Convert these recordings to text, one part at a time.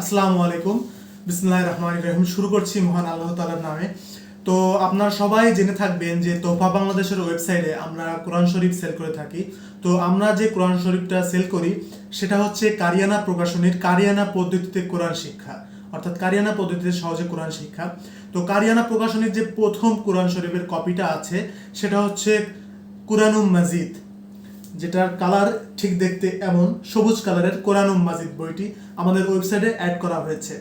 আসসালামু আলাইকুম। বিসমুল্লাহ রহমান রহিম। শুরু করছি মহান আল্লাহ তালার নামে। তো আপনারা সবাই জেনে থাকবেন যে তোফা বাংলাদেশের ওয়েবসাইটে আমরা কোরআন শরীফ সেল করে থাকি। তো আমরা যে কোরআন শরীফটা সেল করি, সেটা হচ্ছে কারিয়ানা প্রকাশনীর কারিয়ানা পদ্ধতিতে কোরআন শিক্ষা। অর্থাৎ কারিয়ানা পদ্ধতিতে সহজে কোরআন শিক্ষা। তো কারিয়ানা প্রকাশনীর যে প্রথম কোরআন শরীফের কপিটা আছে, সেটা হচ্ছে কুরআনুম মাজিদ। যেটার কালার ঠিক দেখতে এমন সবুজ কালারের কোরআনুম মাজিদ বইটি আমাদের ওয়েবসাইটে অ্যাড করা হয়েছে।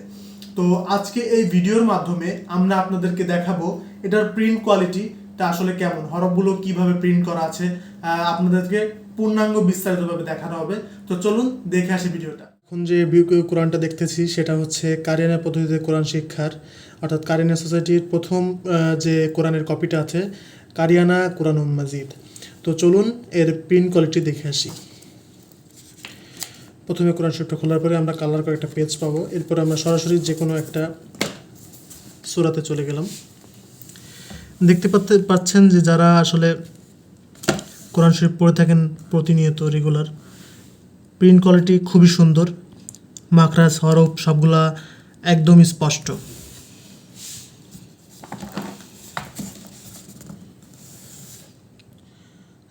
তো আজকে এই ভিডিওর মাধ্যমে আমরা আপনাদেরকে দেখাবো এটার প্রিন্ট কোয়ালিটিটা আসলে কেমন, হরফগুলো কীভাবে প্রিন্ট করা আছে আপনাদেরকে পূর্ণাঙ্গ বিস্তারিতভাবে দেখানো হবে। তো চলুন দেখে আসি ভিডিওটা। এখন যে কোরআনটা দেখতেছি, সেটা হচ্ছে কারিয়ানা পদ্ধতিতে কোরআন শিক্ষার, অর্থাৎ কারিয়ানা সোসাইটির প্রথম যে কোরআনের কপিটা আছে, কারিয়ানা কোরআনুম মাজিদ তো চলুন এর প্রিন্ট কোয়ালিটি দেখে আসি। প্রথমে কোরআন শরীফটা খোলার পরে আমরা কালার করে একটা পেজ পাবো। এরপর আমরা সরাসরি যে কোনো একটা সুরাতে চলে গেলাম। দেখতে পাতে পাচ্ছেন যে যারা আসলে কোরআন শরীফ পড়ে থাকেন প্রতিনিয়ত রেগুলার প্রিন্ট কোয়ালিটি খুবই সুন্দর। মাকরাস হরফ সবগুলা একদমই স্পষ্ট।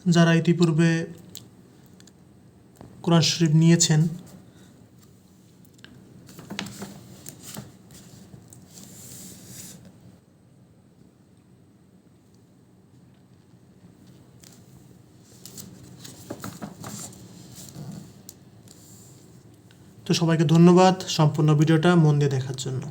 যারা ইতিপূর্বে কোরআন শরীফ নিয়েছেন তো সবাইকে ধন্যবাদ সম্পূর্ণ ভিডিওটা মন দিয়ে দেখার জন্য।